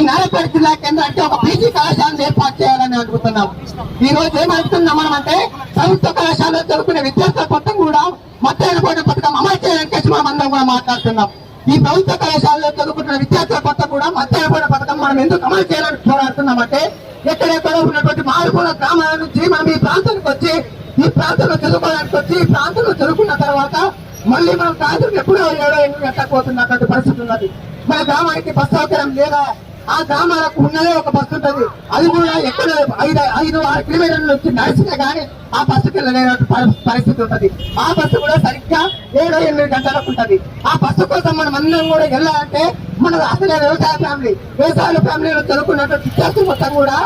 నారాయణపేట జిల్లా కేంద్రానికి ఒక పీజీ కళాశాలను ఏర్పాటు చేయాలని అడుగుతున్నాం ఈ రోజు ఏమడుగుతున్నాం మనం అంటే ప్రభుత్వ కళాశాలలో చదువుకునే విద్యార్థుల మొత్తం కూడా మధ్యాహ్న భోజన పథకం అమలు చేయడానికి మనం అందరం కూడా మాట్లాడుతున్నాం. ఈ ప్రభుత్వ కళాశాలలో చదువుకుంటున్న విద్యార్థుల మొత్తం కూడా మధ్యాహ్న భోజన పథకం మనం ఎందుకు అమలు చేయాలని పోరాడుతున్నామంటే ఎక్కడెక్కడ ఉన్నటువంటి మారుమూల గ్రామాల నుంచి మనం ఈ ప్రాంతానికి వచ్చి ఈ ప్రాంతంలో చదువుకోవడానికి వచ్చి ఈ ప్రాంతంలో చదువుకున్న తర్వాత మళ్ళీ మనం సాయంత్రం ఎప్పుడో ఏడో ఎనిమిది గంటలకు పోతున్నటువంటి పరిస్థితి ఉన్నది. మన గ్రామానికి బస్ సౌకర్యం లేదా ఆ గ్రామాలకు ఉన్నదే ఒక బస్సు ఉంటుంది. అది కూడా ఎక్కడ ఐదు ఐదు ఆరు కిలోమీటర్ల నుంచి నడిచినా కానీ ఆ బస్సుకి వెళ్ళలేనటువంటి పరిస్థితి ఉంటది. ఆ బస్సు కూడా సరిగ్గా ఏడు ఎనిమిది గంటలకు ఉంటది. ఆ బస్సు కోసం మనం అందరం కూడా వెళ్ళాలంటే మన అసలే వ్యవసాయ ఫ్యామిలీ వ్యవసాయ ఫ్యామిలీలో చదువుకున్నటువంటి విద్యార్థులు మొత్తం కూడా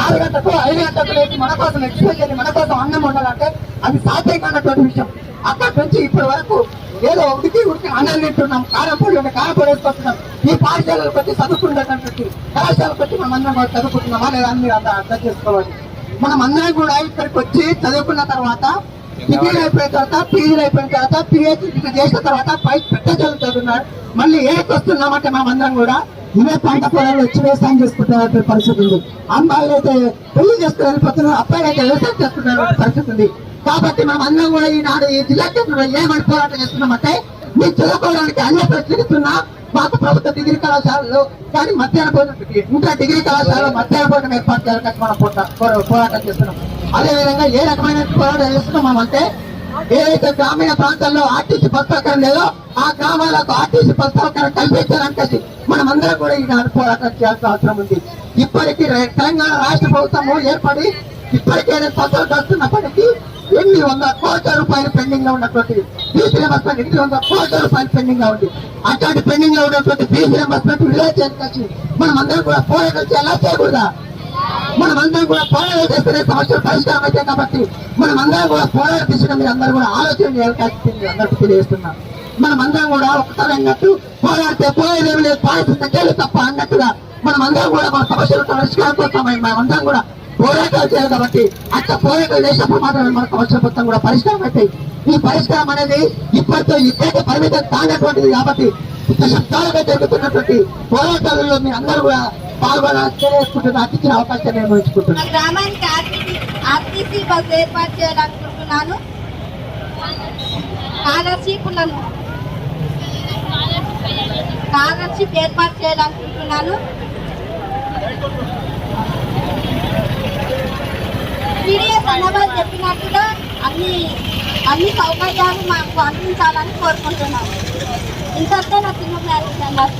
ఆరు గంటలకు ఐదు గంటలకు లేచి మన కోసం ఎక్స్ప్రెస్ చేసి మన కోసం అన్నం ఉండాలంటే అది సాధ్యం కానటువంటి విషయం. అక్కడి నుంచి ఇప్పటి వరకు ఏదో ఉడికి ఉడికి అన్నం తింటున్నాం ఉంటే కారం వేసుకొస్తున్నాం ఈ పాఠశాలలు బట్టి చదువుకుంటున్నటువంటి కళాశాలకు వచ్చి మనం అందరం కూడా చదువుకుంటున్నామా లేదా అని మీరు అంత అర్థం చేసుకోవాలి. మనం అందరం కూడా ఇక్కడికి వచ్చి చదువుకున్న తర్వాత డిగ్రీలు అయిపోయిన తర్వాత పీజీలు అయిపోయిన తర్వాత పిహెచ్డీ చేసిన తర్వాత పై పెద్ద చదువు చదువుతున్నారు మళ్ళీ ఏకి వస్తున్నామంటే మనం అందరం కూడా ఇవే పంట పొలాలు వచ్చి వ్యవసాయం చేసుకుంటున్న పరిస్థితి ఉంది. అమ్మాయిలు అయితే పెళ్ళి చేసుకుని వెళ్ళిపోతున్నారు అబ్బాయిలు అయితే వ్యవసాయం చేసుకుంటున్న పరిస్థితి ఉంది. కాబట్టి మనం అందరం కూడా ఈనాడు ఈ జిల్లా కేంద్రంలో ఏమని పోరాటం చేస్తున్నామంటే మీరు చదువుకోవడానికి అన్ని ప్రశ్నిస్తున్నా మాకు ప్రభుత్వ డిగ్రీ కళాశాలలో కానీ మధ్యాహ్న భోజనం ఇంకా డిగ్రీ కళాశాలలో మధ్యాహ్న భోజనం ఏర్పాటు చేయాలని మనం పోరాటం చేస్తున్నాం. అదే విధంగా ఏ రకమైన పోరాటం చేస్తున్నాం అంటే ఏదైతే గ్రామీణ ప్రాంతాల్లో ఆర్టీసీ బస్ సౌకర్యం లేదో ఆ గ్రామాలకు ఆర్టీసీ బస్ సౌకర్యం కల్పించాలని మనం అందరం కూడా ఈనాడు పోరాటం చేయాల్సిన అవసరం ఉంది. ఇప్పటికీ తెలంగాణ రాష్ట్ర ప్రభుత్వము ఏర్పడి ఇప్పటికే రెండు వస్తున్నప్పటికీ ఎనిమిది వందల కోట్ల రూపాయలు పెండింగ్లో ఉన్నటువంటి ఫీజు రియంబర్స్మెంట్ ఎనిమిది వందల కోట్ల రూపాయలు పెండింగ్లో ఉంది. అట్లాంటి పెండింగ్లో ఉన్నటువంటి ఫీజు రియంబర్స్మెంట్ విడుదల చేయడానికి మనం అందరం కూడా పోరాటం చేయాలా? చేయకూడదా? మనం అందరం కూడా పోరాటం చేస్తేనే సమస్యలు పరిష్కారం అయితే కాబట్టి మనం అందరం కూడా పోరాటం తీసుకున్న మీరు అందరూ కూడా ఆలోచన చేయాల్సి అందరికీ తెలియజేస్తున్నాం. మనం అందరం కూడా ఒకసారి అన్నట్టు పోరాడితే పోయేదేమి లేదు పాలిస్తున్న తగ్గేది తప్ప అన్నట్టుగా మనం అందరం కూడా మన సమస్యలు పరిష్కారం కోసం మనం అందరం కూడా పోరాటాలు చేయాలి కాబట్టి అట్లా పోరాటాలు చేసినప్పుడు మాత్రమే మన సమస్యలు మొత్తం కూడా పరిష్కారం అవుతాయి ఈ పరిష్కారం అనేది ఇప్పటితో ఇప్పటికే పరిమితం కానటువంటిది కాబట్టి శబ్దాలుగా జరుగుతున్నటువంటి పోరాటాలలో మీరు అందరూ కూడా పాల్గొనాలని తెలియజేసుకుంటున్న అతిథిన అవకాశం నేను గ్రామానికి ఆర్టీసీ బస్సు ఏర్పాటు చేయాలనుకుంటున్నాను. స్కాలర్షిప్లను స్కాలర్షిప్ ఏర్పాటు చేయాలనుకుంటున్నాను. పీడిఎస్ చెప్పినట్టుగా అన్ని అన్ని సౌకర్యాలు మాకు అందించాలని కోరుకుంటున్నాము. ఇంతటితో నా చిన్న మ్యారేజ్ అన్నారు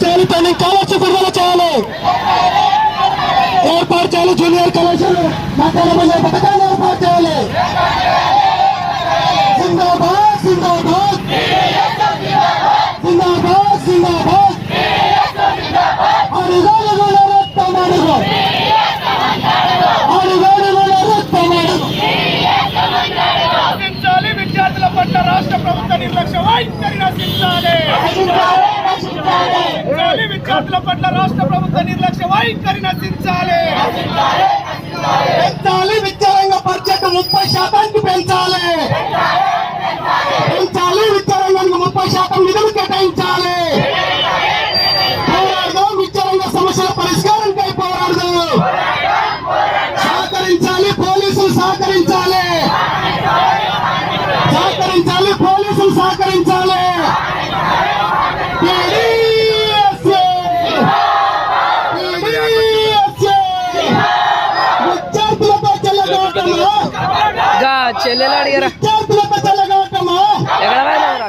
చేయాలి స్కాలర్షిప్ విడుదల చేయాలి ఏర్పాటు చేయాలి జూనియర్ కళాశాల మాట్లాడబోయే పథకాన్ని ఏర్పాటు చేయాలి. రక్షించాలి. రక్షించాలి విద్యార్థుల పట్ల రాష్ట్ర ప్రభుత్వ నిర్లక్ష్య వైఖరి నశించాలి. పెంచాలి విద్యారంగ బడ్జెట్ ముప్పై శాతానికి పెంచాలి. పెంచాలి విద్యారంగానికి చెల్లెలు అడిగారా? ఎక్కడ పోయినావురా